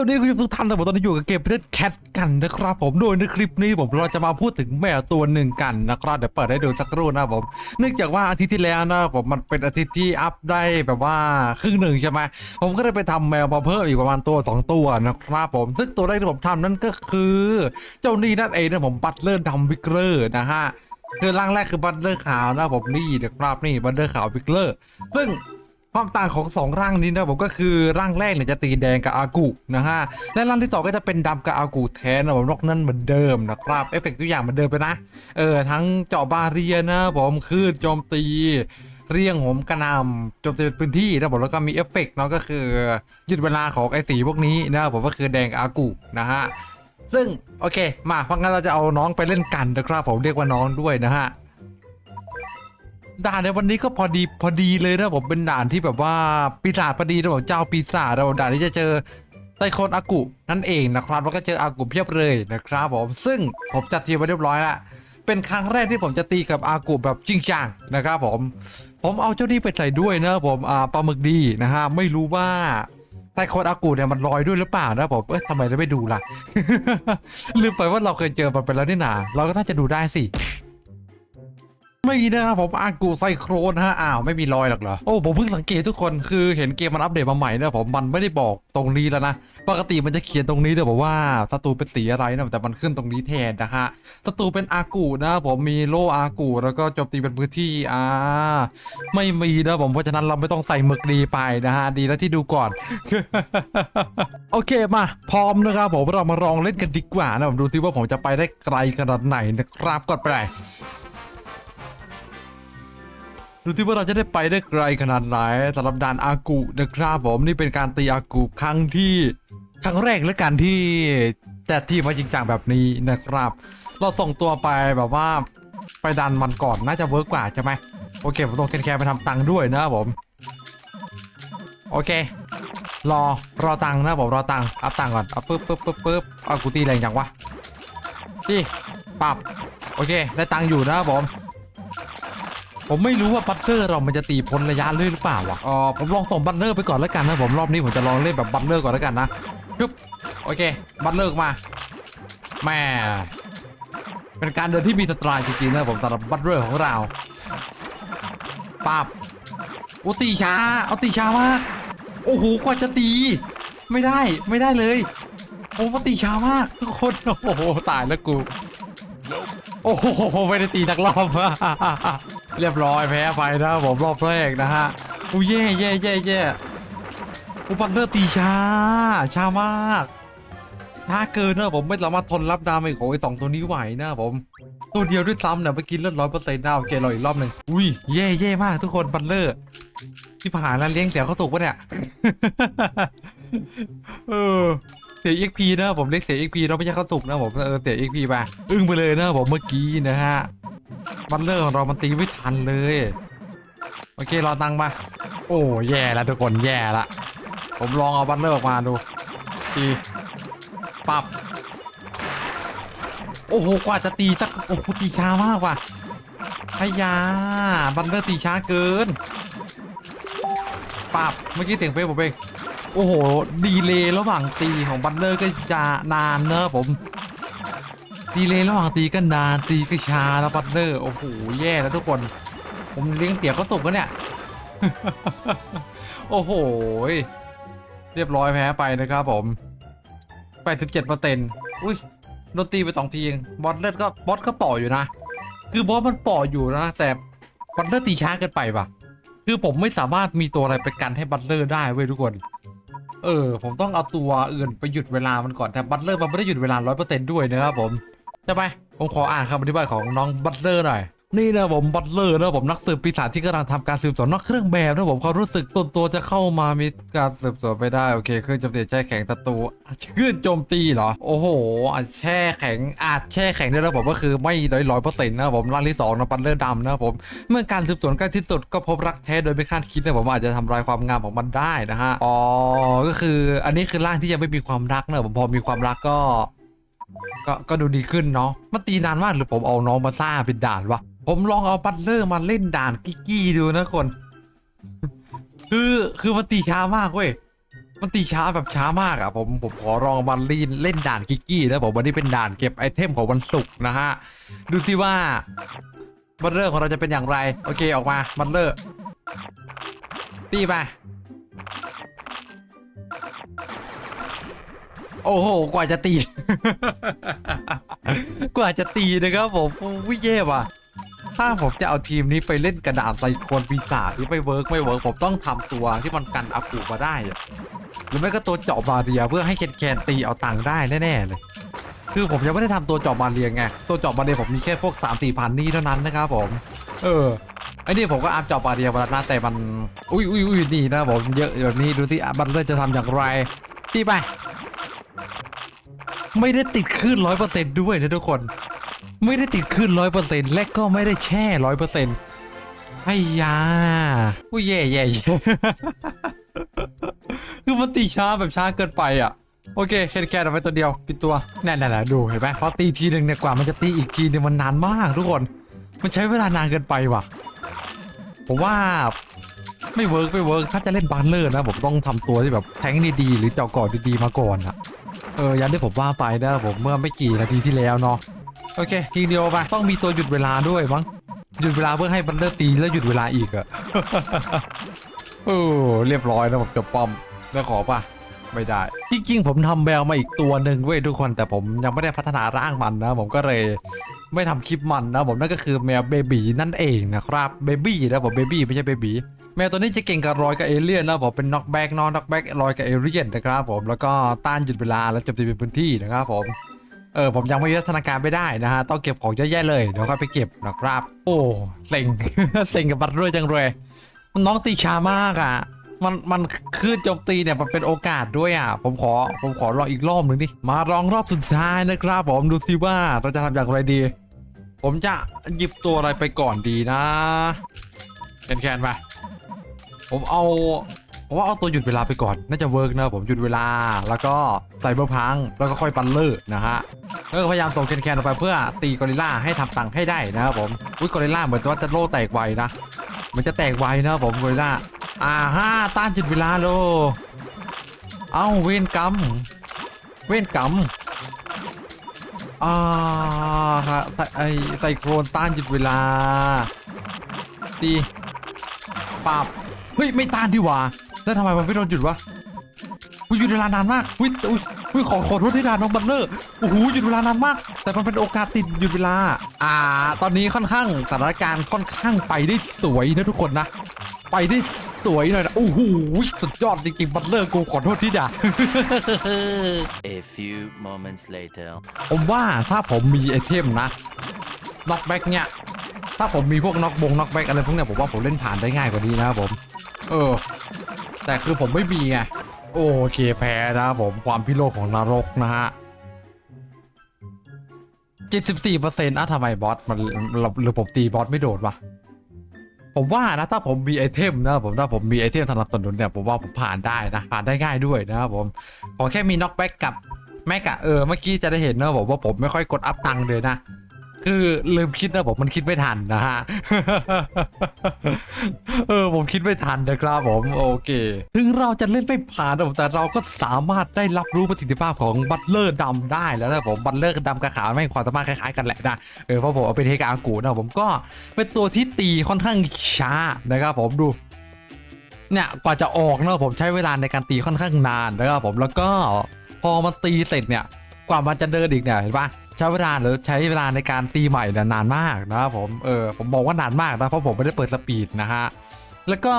ตอนนี้คุณผู้ชมทุกท่านนะผมตอนนี้อยู่กับเกมเพลแคทกันนะครับผมโดยในคลิปนี้ผมเราจะมาพูดถึงแมวตัวหนึ่งกันนะครับเดี๋ยวเปิดให้ดูสักครู่นะครับผมเนื่องจากว่าอาทิตย์ที่แล้วนะผมมันเป็นอาทิตย์ที่อัพได้แบบว่าครึ่งหนึ่งใช่ไหมผมก็ได้ไปทำแมวมาเพิ่มอีกประมาณตัวสองตัวนะครับผมซึ่งตัวแรกที่ผมทำนั่นก็คือ เจ้านี่นั่นเองนะผมบัตเลอร์ดำวิกเกอร์นะฮะคือร่างแรกคือบัตเลอร์ขาวนะผมนี่นะครับนี่บัตเลอร์ขาววิกเกอร์ซึ่ง ความต่างของสองร่างนี้นะผมก็คือร่างแรกเนี่ยจะตีแดงกับอากุนะฮะและร่างที่สองก็จะเป็นดำกับอากุแทนนะผมนอกนั้นเหมือนเดิมนะครับเอฟเฟกต์ทุกอย่างเหมือนเดิมไปนะเออทั้งเจาะบาเรียนะผมคลื่นโจมตีเรียงโหมกระนำโจมตีพื้นที่นะผมแล้วก็มีเอฟเฟกต์เนาะก็คือหยุดเวลาของไอ้สีพวกนี้นะผมก็คือแดงกับอากุนะฮะซึ่งโอเค มาเพราะงั้นเราจะเอาน้องไปเล่นกันนะครับผมเรียกว่าน้องด้วยนะฮะ ด่านในวันนี้ก็พอดีพอดีเลยนะผมเป็นด่านที่แบบว่าปีศาจพอดีนะผมเจ้าปีศาจนะผมด่านนี้จะเจอไตคนอากุนั่นเองนะครับแล้วก็เจออากุเพียบเลยนะครับผมซึ่งผมจัดทีมไว้เรียบร้อยแล้วเป็นครั้งแรกที่ผมจะตีกับอากุแบบจริงจังนะครับผมผมเอาเจ้านี่ไปใส่ด้วยนะผมอ่าปลาหมึกดีนะฮะไม่รู้ว่าไตคนอากุเนี่ยมันลอยด้วยหรือเปล่านะผมเอ๊ะทำไมเราไม่ดูล่ะลืมไปว่าเราเคยเจอมันไปแล้วนี่นาเราก็น่าจะดูได้สิ ไม่นะครับผมอากูไซโครนฮะอ้าวไม่มีรอยหรอกเหรอโอ้ผมเพิ่งสังเกตทุกคนคือเห็นเกมมันอัปเดตมาใหม่นะผมมันไม่ได้บอกตรงนี้แล้วนะปกติมันจะเขียนตรงนี้แต่บอกว่าศัตรูเป็นสีอะไรนะแต่มันขึ้นตรงนี้แทนนะฮะศัตรูเป็นอากูนะผมมีโลอากูแล้วก็โจมตีเป็นพื้นที่อ่าไม่มีนะผมเพราะฉะนั้นเราไม่ต้องใส่หมึกดีไปนะฮะดีแล้วที่ดูก่อน โอเคมาพร้อมนะครับผมเรามาลองเล่นกันดีกว่านะผมดูซิว่าผมจะไปได้ไกลขนาดไหนนะครับกดไปเลย ดูที่ว่าเราจะได้ไปได้ไกลขนาดไหนสำหรับด่านอากูนะครับผมนี่เป็นการตีอากูครั้งที่ครั้งแรกและกันที่แต่ที่มาจริงจังแบบนี้นะครับ เราส่งตัวไปแบบว่าไปดันมันก่อนน่าจะเวิร์กกว่าใช่ไหมโอเคผมต้องแคร์ไปทำตังค์ด้วยนะครับผม โอเค รอรอตังค์นะผมรอตังค์อัพตังค์ก่อนเอาปึ๊บปึ๊บปึ๊บปึ๊บเอากูตีแรงจังวะที่ปรับโอเค ได้ตังค์อยู่นะครับผม ผมไม่รู้ว่าบัตเตอร์เรามันจะตีพ้นระยะเลื่อนหรือเปล่าวะอ๋อผมลองส่งบัตเลอร์ไปก่อนแล้วกันนะผมรอบนี้ผมจะลองเล่นแบบบัตเลอร์ก่อนแล้วกันนะปึ๊บโอเค บัตเลอร์มาแม่เป็นการเดินที่มีสไตล์จริงๆนะผมสำหรับบัตเลอร์ของเราปับโอ้ตีช้าเอาตีช้ามากโอ้โหกว่าจะตี ไม่ได้ไม่ได้เลยโอ้ตีช้ามากทุกคนโอ้โหตายแล้วกู โอ้โหไม่ได้ตีนักรอบ เรียบร้อยแพ้ไปนะผมรอบแรกนะฮะอู้แย่แย่แย่แย่อุปันเลอร์ตีช้าช้ามากช้าเกินนะผมไม่สามารถทนรับดาเมจของไอ้สองตัวนี้ไหวนะผม ตัวเดียวด้วยซ้ำเนี่ยเมื่อกี้เลือดร้อยเปอร์เซ็นต์นะโอเครออีกรอบหนึ่งอุ้ยแย่แย่มากทุกคนบันเลอร์ที่ผ่านแล้วเลี้ยงเสียเขาถูกปะเนี่ยเออเสีย XP นะผมเรียกเสีย XP เราไม่ใช่เขาวสุกนะผมเออเสีย XP ไปอึ้งไปเลยนะผมเมื่อกี้นะฮะ บัตเลอร์ของเรามันตีไม่ทันเลย โอเครอตังมา โอ้แย่แล้วทุกคนแย่ละ ผมลองเอาบัตเลอร์ออกมาดูตีปับโอ้โห กว่าจะตีสักโอ้โหตีช้ามากว่ะไอ้ยาบัตเลอร์ตีช้าเกินปับเมื่อกี้เสียงเฟซผมเองโอ้โห ดีเลย์ระหว่างตีของบัตเลอร์ก็จะนานเนอะผม ดีเลยระหว่างตีก็นานตีก็ช้าแล้วบัตเลอร์โอ้โหแย่แล้วทุกคน ผมเลี้ยงเตี๋ยวก็ตกแล้วเนี่ย โอ้โห เรียบร้อยแพ้ไปนะครับผม 87เปอร์เซ็นต์อุ้ยโดนตีไปสองทีเองบอสเลือดก็บอสก็ป่ออยู่นะ คือบอสมันป่ออยู่นะ แต่บัตเลอร์ตีช้าเกินไปปะคือผมไม่สามารถมีตัวอะไรไปกันให้บัตเลอร์ได้เว้ยทุกคน เออ ผมต้องเอาตัวอื่นไปหยุดเวลามันก่อนแต่บัตเลอร์มันไม่ได้หยุดเวลาร้อยเปอร์เซ็นต์ด้วยนะครับผม ใช่ไหมผมขออ่านคำอธิบายของน้องบัตเลอร์หน่อย นี่นะผมบัตเลอร์นะผมนักสืบปีศาจที่กำลังทำการสืบสวนนอกเครื่องแบบนะผมเขารู้สึกตนตัวจะเข้ามามีการสืบสวนไม่ได้ โอเคเครื่องโจมตีแช่แข็งศัตรูชื่นโจมตีเหรอ โอ้โหอาจแช่แข็งอาจแช่แข็งได้วยนะผมก็คือไม่ร้อยร้อยเปอร์เซ็นต์นะผมร่างที่สองนะบัตเลอร์ดำนะผมเมื่อการสืบสวนใกล้ที่สุดก็พบรักแท้โดยไม่คาดคิดนะผมว่าอาจจะทำลายความงามของมันได้นะฮะอ๋อก็คืออันนี้คือร่างที่ยังไม่มีความรักนะผมพอมีความรักก็ ก็ก็ดูดีขึ้นเนาะมันตีนานมากหรือผมเอาน้องมาซ่าเป็นด่านวะผมลองเอาบัตเลอร์มาเล่นด่านกิกกี้ดูนะคน คือคือมันตีช้ามากเว้ยมันตีช้าแบบช้ามากอะผมผมขอลองมันลีนเล่นด่านกิกกี้แล้วผมวันนี้เป็นด่านเก็บไอเทมของวันศุกร์นะฮะดูสิว่าบัตเลอร์ของเราจะเป็นอย่างไร โอเคออกมาบัตเลอร์ตีไป โอ้โห กว่าจะตี กว่าจะตีนะครับผมโอ้ยเย่ว่ะ ถ้าผมจะเอาทีมนี้ไปเล่นกระดานไซโคนปีศาจที่ไม่เวิร์กไม่เวิร์กผมต้องทำตัวที่มันกันอากูมาได้ หรือไม่ก็ตัวเจาะบาเรียเพื่อให้แคนแคนตีเอาตังค์ได้แน่ๆเลยคือผมยังไม่ได้ทำตัวเจาะบาเรียไง ตัวเจาะบาเรียผมมีแค่พวก3 4มสี่พันนี่เท่านั้นนะครับผม เออไอ้นี่ผมก็อัพเจาะบาเรียมาแล้วนะแต่มัน อุ้ยอุ้ยอุ้ยนี่นะผมเยอะแบบนี้ดูที่บัตเลอร์จะทำอย่างไรที่ไป ไม่ได้ติดคลื่นร้อยเปอร์เซ็นต์ด้วยนะทุกคน ไม่ได้ติดคลื่นร้อยเปอร์เซ็นต์และก็ไม่ได้แช่ร้อยเปอร์เซ็นต์ไอ้ยาอุ้แย่แย่แย่คือมันตีช้าแบบช้าเกินไปอะ โอเคแค่แค่เอาไปตัวเดียวปิดตัวแน่ๆแหละดูเห็นไหมพอตีทีหนึ่งเนี่ยกว่ามันจะตีอีกทีเนี่ยมันนานมากทุกคน มันใช้เวลานานเกินไปว่ะ ผมว่าไม่เวิร์กไม่เวิร์กถ้าจะเล่นบาร์เลอร์นะผมต้องทำตัวที่แบบแทงดีๆหรือเจาะก่อดีๆมาก่อนอะ เออยันที่ผมว่าไปนะผมเมื่อไม่กี่นาทีที่แล้วเนาะโอเคทีเดียวไปต้องมีตัวหยุดเวลาด้วยมั้งหยุดเวลาเพื่อให้บัลเลอร์ตีแล้วหยุดเวลาอีกอะโอ้เรียบร้อยนะผมเกือบป้อมแล้วขอป่ะไม่ได้จริงๆผมทำแมวมาอีกตัวหนึ่งเว้ยทุกคนแต่ผมยังไม่ได้พัฒนาร่างมันนะ ผมก็เลยไม่ทำคลิปมันนะผมนั่นก็คือแมวเบบีนั่นเองนะครับเบบี้นะผมเบบี้ไม่ใช่เบบี แมวตัวนี้จะเก่งกับรอยกับเอเลี่ยนนะผมเป็นน็อกแบ็กนอนน็อกแบ็กรอยกับเอเลี่ยนนะครับผมแล้วก็ต้านหยุดเวลาและโจมตีเป็นพื้นที่นะครับผมเออผมยังไม่พัฒนาการไม่ได้นะฮะต้องเก็บของเยอะแยะเลยเดี๋ยวค่อยไปเก็บนะครับ โอ้เซ็งเซ็งกับบัตรด้วยจังเลยมันน้องตีช้ามากอะ มันมันคือโจมตีเนี่ยมันเป็นโอกาสด้วยอะ ผมขอผมขอลองอีกรอบหนึ่งดิมาลองรอบสุดท้ายนะครับผมดูสิว่าเราจะทำอย่างไรดี ผมจะหยิบตัวอะไรไปก่อนดีนะแคนแคนไป ผมเอาผมว่าเอาตัวหยุดเวลาไปก่อน น่าจะเวิร์กนะผมหยุดเวลา แล้วก็ใส่เบอร์พัง แล้วก็ค่อยปันเลอร์นะฮะแล้วก็พยายามส่งแคนแคนออกไปเพื่อตีกอริลล่าให้ทำตังค์ให้ได้นะครับผม อุ้ยกอริลล่าเหมือนว่าจะโล่แตกไวนะ มันจะแตกไวนะผมกอริลล่า อ่าห้าต้านจุดเวลาโล เอ้าเวนกรรม เวนกรรมอ่าใส่ไอไซโครนต้านจุดเวลาตีปับ เฮ้ยไม่ต้านดีหว่าแล้วทำไมมันไม่โดนหยุดวะอุ้ยหยุดเวลานานมากอุ้ยอุ้ยอุ้ยขอขอโทษที่ดานน้องบัตเลอร์โอ้โหหยุดเวลานานมาก แต่มันเป็นโอกาสติดหยุดเวลา อ่า ตอนนี้ค่อนข้างสถานการณ์ค่อนข้างไปได้สวยนะทุกคนนะ ไปได้สวยหน่อยนะโอ้โหสุดยอดจริงๆบัตเลอร์กูขอโทษที่ด่า A few moments later. ผมว่าถ้าผมมีไอเทมนะน็อกแบ็กเนี่ยถ้าผมมีพวกน็อกบงน็อกแบ็กอะไรพวกเนี้ยผมว่าผมเล่นผ่านได้ง่ายกว่านี้นะครับผม เออ แต่คือผมไม่มีไงโอเคแพ้นะครับผมความพิโรธของนรกนะฮะ74%อะทำไมบอสมันหรือผมตีบอสไม่โดดวะผมว่านะถ้าผมมีไอเทมนะผมถ้าผมมีไอเทมสนับสนุนเนี่ยผมว่าผมผ่านได้นะผ่านได้ง่ายด้วยนะครับผมขอแค่มีน็อกแบ็กกับแม็กอะเออเมื่อกี้จะได้เห็นนะบอกว่าผมไม่ค่อยกดอัพตังเลยนะ คือลืมคิดนะผมมันคิดไม่ทันนะฮะ เออผมคิดไม่ทันนะครับผมโอเค ถึงเราจะเล่นไม่ผ่านนะแต่เราก็สามารถได้รับรู้ประสิทธิภาพของบัตเลอร์ดำได้แล้วนะผมบัตเลอร์ดำกับขาวไม่ความสามารถคล้ายๆกันแหละนะเออเพราะผมเอาไปเทคอากูนะผมก็เป็นตัวที่ตีค่อนข้างช้านะครับผมดูเนี่ยกว่าจะออกเนะผมใช้เวลาในการตีค่อนข้างนานนะครับผมแล้วก็พอมันตีเสร็จเนี่ยกว่ามันจะเดินอีกเนี่ยเห็นปะ ใช้เวลาหรือใช้เวลาในการตีใหม่เนี่ยนานมากนะครับผมเออผมบอกว่านานมากนะเพราะผมไม่ได้เปิดสปีดนะฮะแล้วก็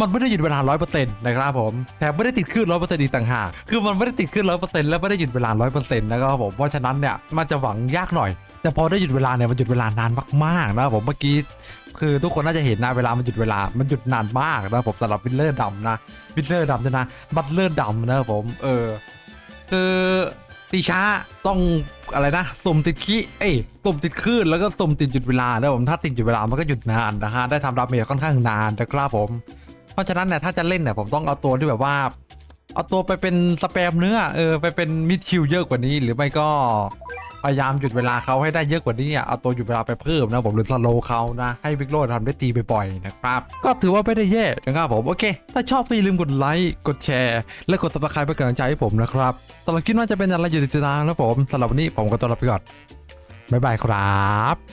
มันไม่ได้หยุดเวลา 100%นะครับผม แถมไม่ได้ติดขึ้น 100%อีกต่างหาก คือมันไม่ได้ติดขึ้น 100%แล้วไม่ได้หยุดเวลา 100%นะครับผม เพราะฉะนั้นเนี่ย มันจะหวังยากหน่อย แต่พอได้หยุดเวลาเนี่ย มันหยุดเวลานานมากๆนะครับผม เมื่อกี้ คือทุกคนน่าจะเห็นนะ เวลา มันหยุดเวลา มันหยุดนานมากนะผมสำหรับวิลเลอร์ดำนะ วิลเลอร์ดำจะนะ บัตเลอร์ดำนะครับผม เออ คือตีช้าต้อง อะไรนะสุ่มติดขี้เอ้ยสุ่มติดคลื่นแล้วก็สุ่มติดหยุดเวลานะผมถ้าติดหยุดเวลามันก็หยุดนานนะฮะได้ทำดาเมจค่อนข้างนานนะครับผม เพราะฉะนั้นเนี่ยถ้าจะเล่นเนี่ยผมต้องเอาตัวที่แบบว่า เอาตัวไปเป็นสแปมเนื้อเออไปเป็นมิดคิวเยอะกว่านี้ หรือไม่ก็ พยายามหยุดเวลาเขาให้ได้เยอะกว่านี้อะเอาตัวหยุดเวลาไปเพิ่มนะผมหรือสโลเขานะให้วิกโรดทำได้ตีบ่อยๆนะครับ ก็ถือว่าไม่ได้แย่นะครับผมโอเค ถ้าชอบก็อย่าลืมกดไลค์กดแชร์ และกดซับสไครป์เป็นกำลังใจให้ผมนะครับสำหรับคิดว่าจะเป็นอะไรอยู่ติดตามนะผมสำหรับวันนี้ผมก็ต้องลาไปก่อนบ๊ายบายครับ